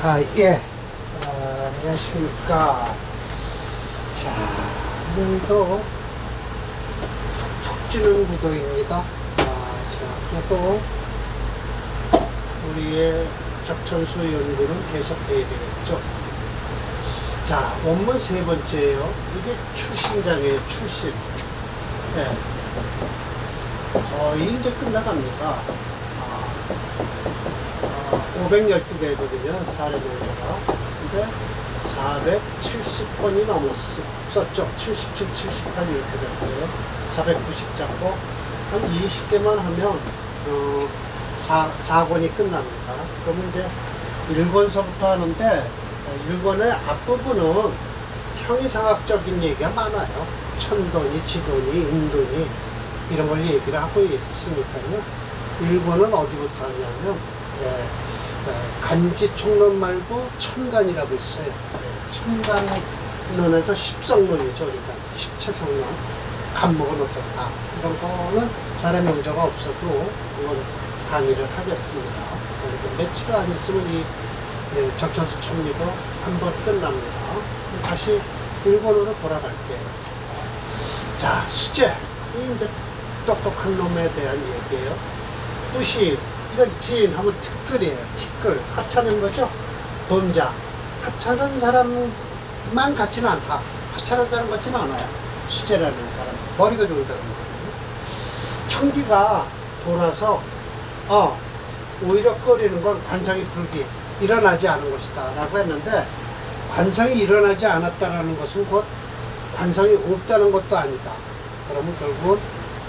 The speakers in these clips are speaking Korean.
아, 예. 아, 안녕하십니까. 자, 오늘도 푹푹 찌는 구도입니다. 아, 자, 그래도 우리의 적천수 연구는 계속해야 되겠죠. 자, 원문 세 번째예요. 이게 출신장이에요, 출신. 예. 거의 이제 끝나갑니다. 아, 512개거든요, 사례명제가. 근데 470번이 넘었었죠. 77, 78 이렇게 될 거예요. 490 잡고, 한 20개만 하면, 어, 4, 4권이 끝납니다. 그러면 이제 1권서부터 하는데, 1권의 앞부분은 형이상학적인 얘기가 많아요. 천돈이, 지돈이, 인돈이, 이런 걸 얘기를 하고 있으니까요. 1권은 어디부터 하냐면, 예, 예, 간지 총론 말고 천간이라고 있어요. 예, 천간론에서 십성론이죠. 그러니까 십체성론. 간목은 어떻다. 이런 거는 사례 명저가 없어도 그건 강의를 하겠습니다. 그리고 며칠 안 있으면 이 예, 적천수 천리도 한번 끝납니다. 다시 일본으로 돌아갈게요. 자, 수제. 이 이제 똑똑한 놈에 대한 얘기예요. 뜻이 이건 진 하면 티끌이에요. 티끌. 하찮은 거죠. 돈자. 하찮은 사람만 같지는 않다. 하찮은 사람 같지는 않아요. 수제라는 사람. 머리가 좋은 사람이거든요. 청기가 돌아서 어 오히려 끓이는 건 관상이 불기 일어나지 않은 것이다 라고 했는데 관상이 일어나지 않았다라는 것은 곧 관상이 없다는 것도 아니다. 그러면 결국은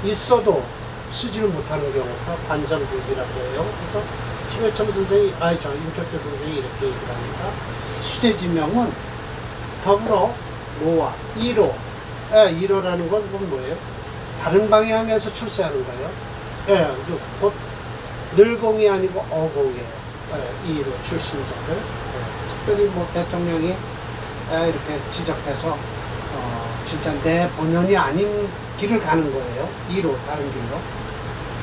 있어도 쓰지를 못하는 경우가 관상불기라고 해요. 그래서 심해첨 선생이, 아니 저 임철조 선생이 이렇게 얘기를 합니다. 수대지명은 더불어 모와 이로, 예, 이로라는 건 그건 뭐예요? 다른 방향에서 출세하는 거예요. 예, 곧 늘공이 아니고 어공이에요. 예, 이로 출신자들. 예, 특별히 뭐 대통령이 예, 이렇게 지적해서 어, 진짜 내 본연이 아닌 길을 가는 거예요. 이로 다른 길로.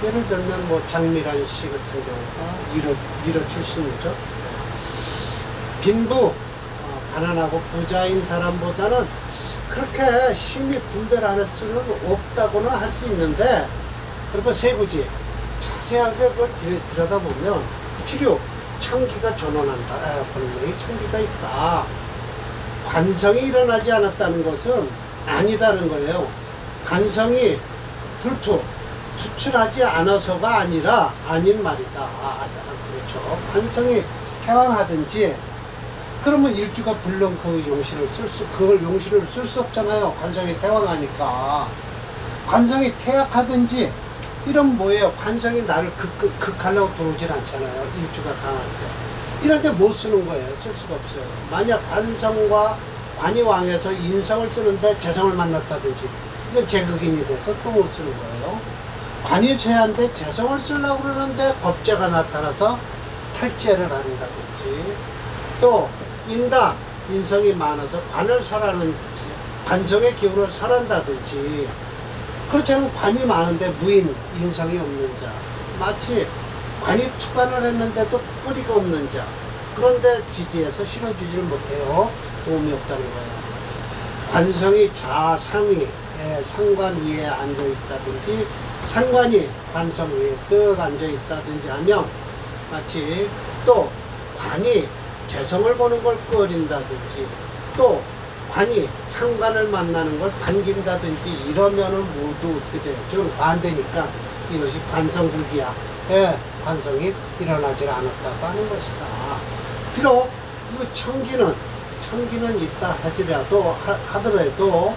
예를 들면 뭐 장미란 씨 같은 경우가 이로 이로 출신이죠. 빈부 어, 가난하고 부자인 사람보다는 그렇게 힘이 분별할 수는 없다고는 할 수 있는데 그래도 세부지 자세하게 그걸 들- 들여다보면 필요 청기가 전원한다. 아, 분명히 청기가 있다. 관성이 일어나지 않았다는 것은 아니다는 거예요. 관성이 불투, 투출하지 않아서가 아니라 아닌 말이다. 아, 아, 그렇죠. 관성이 태왕하든지 그러면 일주가 불론 그 용시를 쓸 수, 그걸 용시를 쓸수 없잖아요. 관성이 태왕하니까. 관성이 퇴약하든지 이런 뭐예요? 관성이 나를 극, 극, 극하려고 들어오질 않잖아요. 일주가. 이럴 때못 쓰는 거예요. 쓸 수가 없어요. 만약 관성과 관이 왕에서 인성을 쓰는데 재성을 만났다든지 이건 제극인이 돼서 또 못 쓰는 거예요. 쇠한데 재성을 쓰려고 그러는데 겁재가 나타나서 탈재를 한다든지. 또 인당 인성이 많아서 관을 설하는 관성의 기운을 설한다든지. 그렇지 않으면 관이 많은데 무인 인성이 없는 자. 마치 관이 투관을 했는데도 뿌리가 없는 자. 그런데 지지해서 실어주지를 못해요. 도움이 없다는 거예요. 관성이 좌상위 에 상관 위에 앉아 있다든지 상관이 관성 위에 떡 앉아 있다든지 하면 마치 또 관이 재성을 보는 걸 꺼린다든지 또 관이 상관을 만나는 걸 반긴다든지 이러면은 모두 어떻게 돼요? 지금 반대니까 이것이 관성불기야. 예, 관성이 일어나질 않았다고 하는 것이다. 비록 이 청기는 청기는 있다 하더라도 하, 하더라도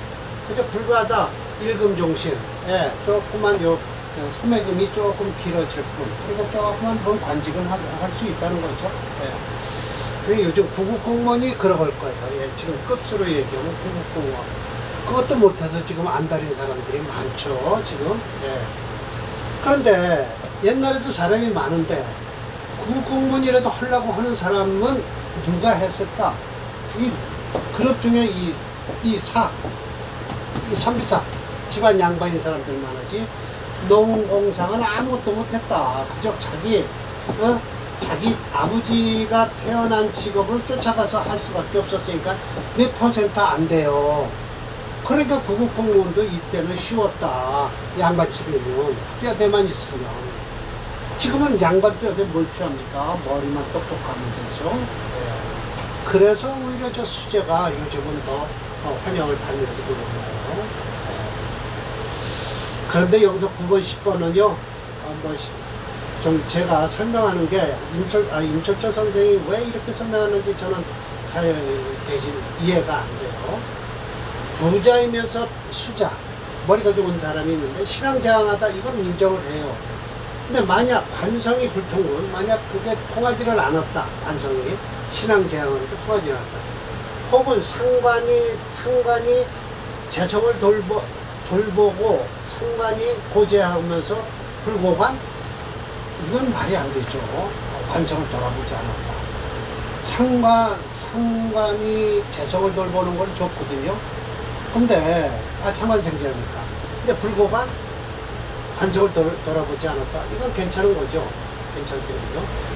그저 불과하다 일금종신. 예, 조그만 요 어, 소매금이 조금 길어질 뿐. 그러니까 조그만 본 관직은 할 수 있다는 거죠. 예. 요즘 구급 공무원이 그러걸 거예요. 예, 지금 급수로 얘기하면 구급 공무원. 그것도 못해서 지금 안달인 사람들이 많죠. 지금. 예. 그런데 옛날에도 사람이 많은데 구급 공무원이라도 하려고 하는 사람은 누가 했을까? 이 그룹 중에 이, 이 사, 이 선비사, 집안 양반인 사람들만 하지 농공상은 아무것도 못했다. 그저 자기 어? 자기 아버지가 태어난 직업을 쫓아가서 할 수밖에 없었으니까 몇 퍼센트 안 돼요. 그러니까 구급 공무원도 이때는 쉬웠다. 양반 집이면 뼈대만 있으면. 지금은 양반 뼈대 뭘 필요합니까? 머리만 똑똑하면 되죠. 예. 그래서 오히려 저 수제가 요즘은 더 어, 환영을 받는지도 몰라요. 예. 그런데 여기서 9번, 10번은요, 어, 뭐, 시- 좀 제가 설명하는 게 임철, 아, 임철조 선생이 왜 이렇게 설명하는지 저는 잘 대신 이해가 안 돼요. 부자이면서 수자, 머리가 좋은 사람이 있는데 신앙자항하다 이건 인정을 해요. 근데 만약 관성이 불통은 만약 그게 통하지를 않았다. 관성이 신앙자항하는데 통하지 않았다. 혹은 상관이 상관이 재성을 돌보, 돌보고 상관이 고재하면서 불고관 이건 말이 안 되죠. 관성을 돌아보지 않았다. 상관 상관이 재성을 돌보는 건 좋거든요. 근데 아 상관생제니까. 근데 불고관 관성을 돌, 돌아보지 않았다. 이건 괜찮은 거죠. 괜찮거든요.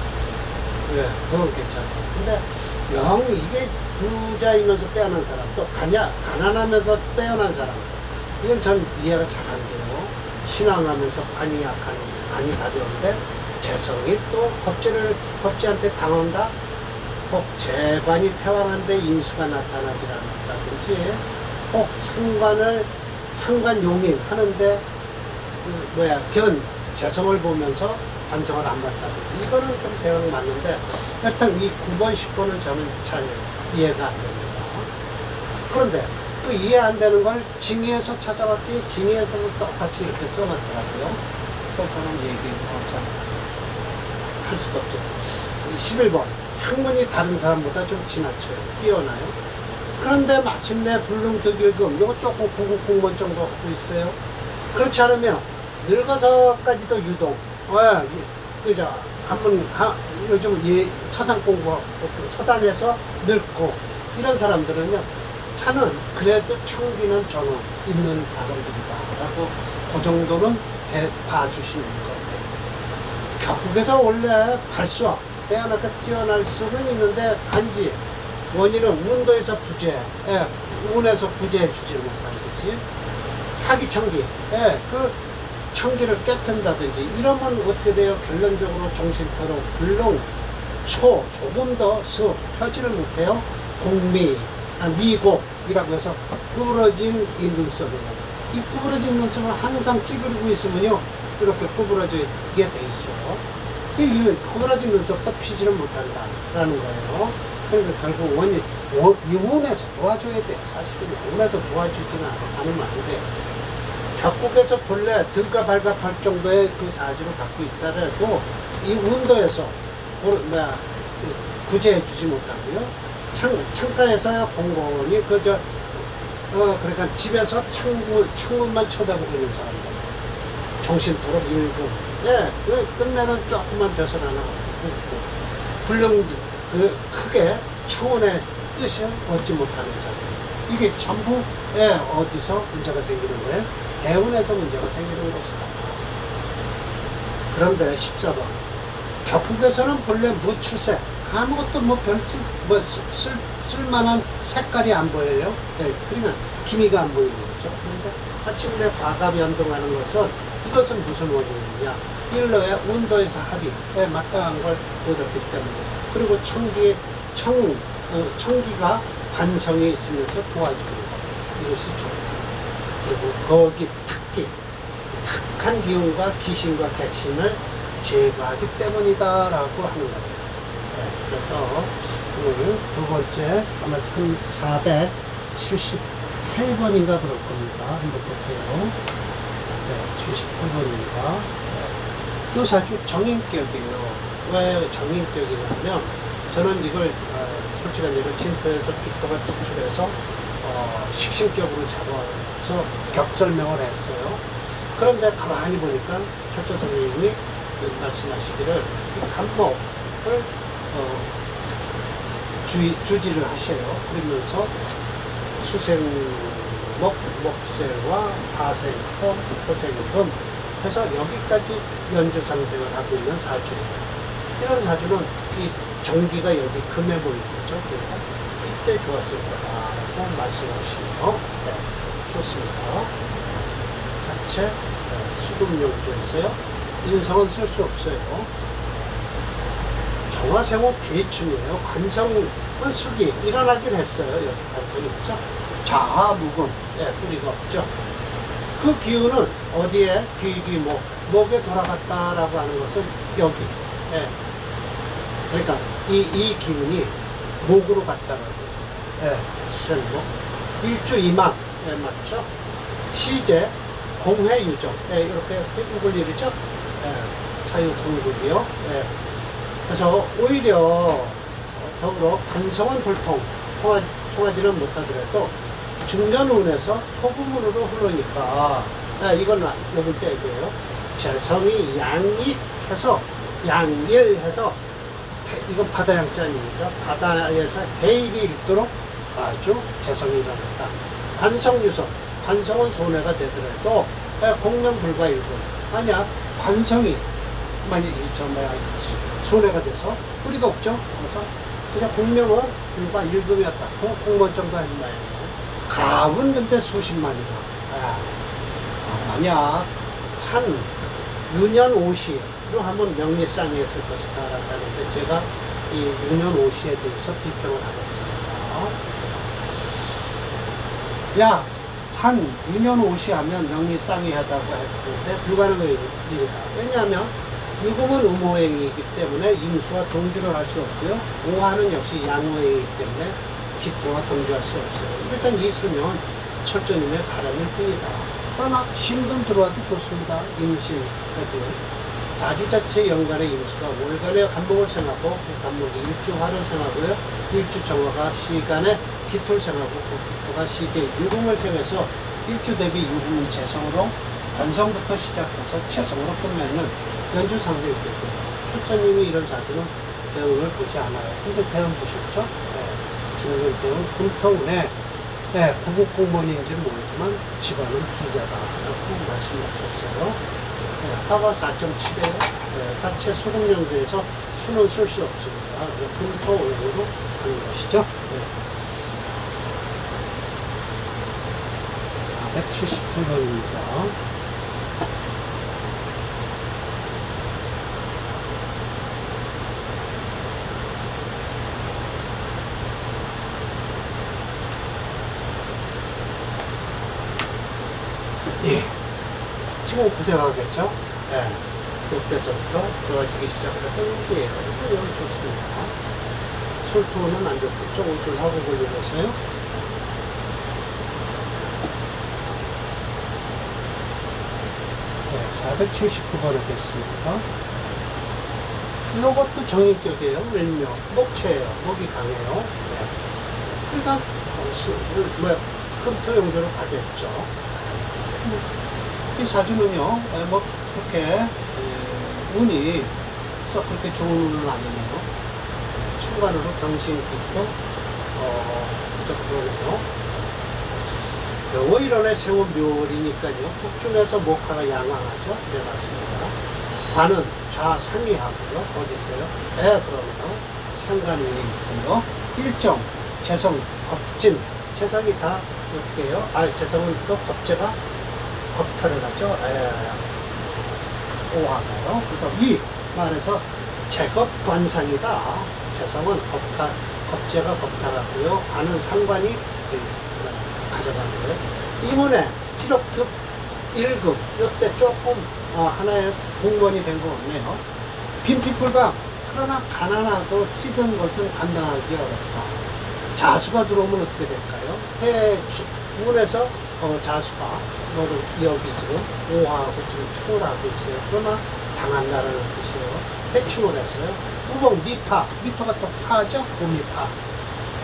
예, 그건 괜찮아요. 근데 영 이게 부자이면서 빼어난 사람, 또 가냐, 가난하면서 빼어난 사람, 이건 전 이해가 잘 안 돼요. 신앙하면서 관이 약한, 관이 가벼운데 재성이 또 겁제를, 겁제한테 당한다? 혹 재관이 태왕한데 인수가 나타나지 않았다든지, 혹 상관을, 상관 용인 하는데 그 뭐야 견 재성을 보면서 반성을 안 받다든지 이거는 좀 대응 맞는데 여튼 이 9번 10번은 저는 잘 이해가 안 됩니다 그런데 그 이해 안 되는 걸 징의에서 찾아봤더니 징의에서도 똑같이 이렇게 써놨더라고요 그래서 저는 얘기하자 할 수가 없죠 11번 학문이 다른 사람보다 좀 지나쳐요 뛰어나요 그런데 마침내 불능득일금 이거 조금 구급 공무원 정도 갖고 있어요 그렇지 않으면 늙어서까지도 유동. 왜? 그죠? 한번 하, 요즘 이 서당 공부 서당에서 늙고 이런 사람들은요 차는 그래도 청기는 저는 있는 사람들이다라고 그 정도는 해, 봐주시는 것 같아요. 결국에서 원래 발수학 빼어나게 뛰어날 수는 있는데 단지 원인은 운도에서 부재, 예, 운에서 부재해 주지 못하는 거지. 파기청기, 예, 그 청기를 깨튼다든지 이러면 어떻게 돼요? 결론적으로 정신토록 불능, 초, 조금 더 수, 펴지를 못해요. 공미, 아, 미곡이라고 해서 구부러진 이 눈썹이에요. 이 구부러진 눈썹을 항상 찌그리고 있으면요, 이렇게 구부러지게 돼 있어요. 이, 이 구부러진 눈썹도 피지를 못한다라는 거예요. 그러니까 결국 원인, 운에서 도와줘야 돼요. 사실은 운에서 도와주지는 않- 않으면 안 돼요. 격국에서 본래 등가 발갑할 정도의 그 사주를 갖고 있다라도 이 운도에서 고- 뭐야 그 구제해 주지 못하고요. 창 창가에서 공공이 그저 어 그러니까 집에서 창문 창문만 쳐다보고 있는 사람들 정신토록 일금 예, 그 끝내는 하나 긋고 불능 그 크게 청원의 뜻을 얻지 못하는 자들 이게 전부 예, 어디서 문제가 생기는 거예요? 대운에서 문제가 생기는 것이다. 그런데 14번. 격국에서는 본래 무추색, 아무것도 뭐별 쓸, 뭐 쓸, 쓸, 쓸만한 색깔이 안 보여요. 예, 그러니까 기미가 안 보이는 거죠. 그런데 마침 내 과가 변동하는 것은 이것은 무슨 원인이냐. 일러의 온도에서 합의에 마땅한 걸 얻었기 때문에. 그리고 청기, 청, 어, 청기가 관성이 있으면서 도와주는 것. 이것이 좋다. 그리고 거기 특기, 탁한 기운과 귀신과 객신을 제거하기 때문이다라고 하는 거예요. 네, 그래서 오늘 두 번째 아마 3, 478번인가 그럴 겁니다. 한번 볼게요. 네, 78번입니다. 네. 이 사주 정인격이에요. 왜 정인격이냐면 저는 이걸 어, 솔직한 얘기로 진토에서 기토가 특출해서 어, 식신격으로 잡아서 격설명을 했어요. 그런데 가만히 보니까 철조 선생님이 그 말씀하시기를 어, 주, 주지를 하셔요. 그러면서 수생목, 목세와 화생토, 토생금 해서 여기까지 연주상생을 하고 있는 사주예요. 이런 사주는 이 전기가 여기 금에 보이겠죠. 그러니까 이때 좋았을 거다라고 말씀하시네요. 네, 좋습니다. 자체 네, 수금용조에서요. 인성은 쓸 수 없어요. 정화생호 개춤이에요. 관성은 숙이 일어나긴 했어요. 여기 관성이 있죠. 자아무금, 예, 뿌리가 없죠. 그 기운은 어디에 귀기 목, 목에 돌아갔다라고 하는 것은 여기. 예. 그러니까 이, 이 기운이 목으로 갔다라고. 예, 수전목. 일주 이망, 예, 맞죠? 시제, 공회 유정, 예, 이렇게 해국을 일이죠? 예, 사유공국이요. 예. 그래서 오히려 더불어 관성은 불통, 통하지, 통하지 는 못하더라도 중년운에서 토부문으로 흐르니까 아, 이건 때 얘기예요. 재성이 양익해서 양일해서 태- 이건 바다 양자 아닙니까? 바다에서 해일이 있도록 아주 재성이 일어났다. 관성유성, 관성은 손해가 되더라도 아, 공명 불가일군. 만약 관성이 만약 이저 뭐야 손해가 돼서 뿌리가 없죠. 그래서 그냥 공명은 불과 일금이었다. 그 공무원 정도 하는 말이에요. 가은 근데 수십만이다. 아, 만약 한 유년 오시로 하면 명리상이 했을 것이다. 라고 하는데 제가 이 유년 오시에 대해서 비평을 하겠습니다. 야, 한 유년 오시 하면 명리상이 하다고 했는데 불가능한 일이다. 왜냐하면 유금은 음호행이기 때문에 임수와 동주를 할 수 없고요. 오화는 역시 양호행이기 때문에 기토와 동주할 수 없어요. 일단 이 설명은 철저님의 바람일 뿐이다. 그러나 신금 들어와도 좋습니다. 임신 해도 사주 자체 연간의 임수가 월간의 간목을 생하고 그 간목이 일주화를 생하고요. 일주 정화가 시간에 기토를 생하고 그 기토가 시제 유금을 생해서 일주 대비 유금 재성으로 관성부터 시작해서 채성으로 끝맺는 연주 상승이 있겠고요. 출전님이 이런 사주는 대운을 보지 않아요. 근데 대운 보셨죠? 네. 중년 대운 금토운에 네, 구국 공무원인지는 모르지만 집안은 부자다라고 말씀하셨어요. 네, 화가 4.7이에요. 네, 하체 수금령도에서 수는 쓸 수 없습니다. 금토운으로 하는 것이죠. 네. 478번입니다. 지금 고생하겠죠? 예. 그때서부터 좋아지기 시작해서. 이거 여기 좋습니다. 술토는 안 좋겠죠? 옷을 하고 걸리면서요. 네, 479번 하겠습니다. 이것도 정인격이에요. 일명. 목체예요. 목이 강해요. 네. 그러니까, 어, 수, 뭐야, 금토 용도로 가겠죠. 이 사주는요, 에, 뭐, 그렇게, 에, 운이 썩 그렇게 좋은 운은 아니네요. 천간으로 당신 기토, 어, 그저 그러네요. 오일원의 생원 묘월이니까요. 북중에서 목화가 양왕하죠. 네, 맞습니다. 관은 좌상위하고요. 어디 있어요? 네, 그러네요. 상관이 있고요. 일정, 재성, 겁진. 재성이 다 어떻게 해요? 아, 재성은 또 겁재가 겁탈을 하죠. 예. 오하가요. 그래서 위 말해서 제겁 관상이다. 재성은 겁탈, 겁재가 겁탈하고요. 관은 상관이 예, 가져가는 거예요. 이문에 기록득 1급, 요때 조금 어, 하나의 공무원이 된거 없네요. 빈피불방, 그러나 가난하고 찌든 것은 감당하기 어렵다. 자수가 들어오면 어떻게 될까요? 해, 문에서 어, 자수가, 뭐를 여기 지금 오하고 지금 충을 하고 있어요. 그러나 당한다라는 뜻이에요. 해충을 해서요. 우봉, 미파, 미토가 또 파죠? 고미파.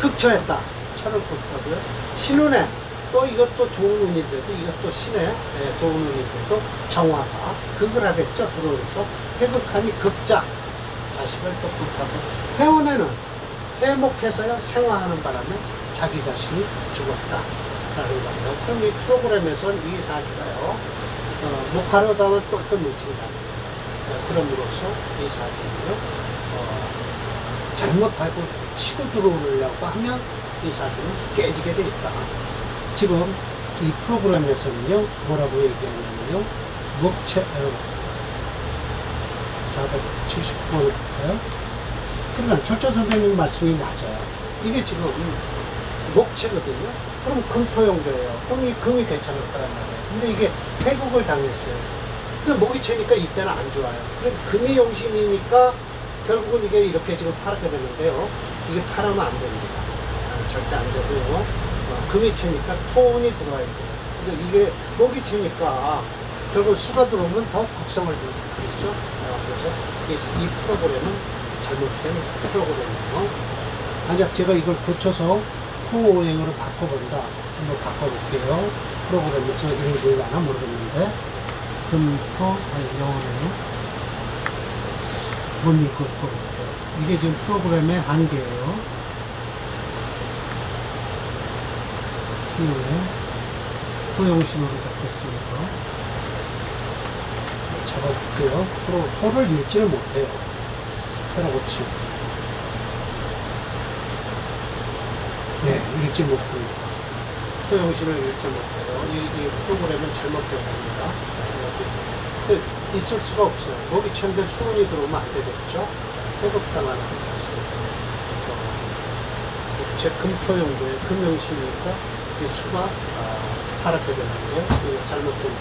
극처했다. 철을 굽거고요. 신운에 또 이것도 좋은 운인데도 이것도 신의 예, 좋은 운인데도 정화가 극을 하겠죠. 들어오면서 해극하니 극자. 자식을 또 극하고 해운에는 해목해서요 생화하는 바람에 자기 자신이 죽었다. 라는 거예요. 그럼 이 프로그램에선 이 사주가요. 어, 목화로 또, 또 놓친 사주. 네, 그럼으로써 이 사주는요. 잘못하고 치고 들어오려고 하면 이 사주는 깨지게 돼 있다. 지금 이 프로그램에서는요, 뭐라고 얘기하냐면요, 목체, 어, 470번부터요. 그러니까 철저 선생님 말씀이 맞아요. 이게 지금 목체거든요. 그럼 금토용도예요. 그럼 이 금이 괜찮을 거란 말이에요. 근데 이게 회국을 당했어요. 그 목이체니까 이때는 안 좋아요. 그럼 금이 용신이니까 결국은 이게 이렇게 지금 파랗게 되는데요. 이게 파라면 안 됩니다. 아, 절대 안 되고요. 어, 금이 체니까 톤이 들어와야 돼요. 근데 이게 목이 체니까 결국 수가 들어오면 더 극성을 부르죠. 어, 그래서 이, 이 프로그램은 잘못된 프로그램이에요. 만약 제가 이걸 고쳐서 호오행으로 바꿔본다. 한번 바꿔볼게요. 프로그램에서 이런 게 하나 모르겠는데. 금토, 아니, 영어네요. 못것 같아요. 이게 지금 프로그램의 한계예요. 키우에 호용신호를 잡겠습니다. 잡아볼게요. 프로, 호를 읽지를 못해요. 새로 고치고. 네, 읽지 못합니다. 소형신을 읽지 못해요. 이, 이 프로그램은 잘못된 겁니다. 그, 있을 수가 없어요. 목이 쳤는데 수은이 들어오면 안 되겠죠? 회복당하는 사실. 제 금토용도의 금용신이니까 이 수가 아, 하락하게 되는 게 잘못된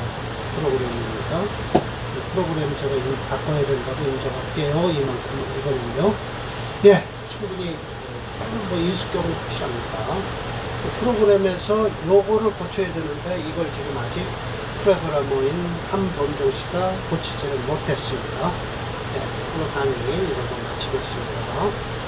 프로그램입니다. 이 프로그램 제가 이거 바꿔야 된다고 인정할게요. 이만큼 이거는요. 예, 충분히 뭐 인수격은 확실합니다. 그 프로그램에서 요거를 고쳐야 되는데 이걸 지금 아직 프로그래머인 한범종 씨가 고치지를 못했습니다. 네, 오늘 강의 이걸로 마치겠습니다.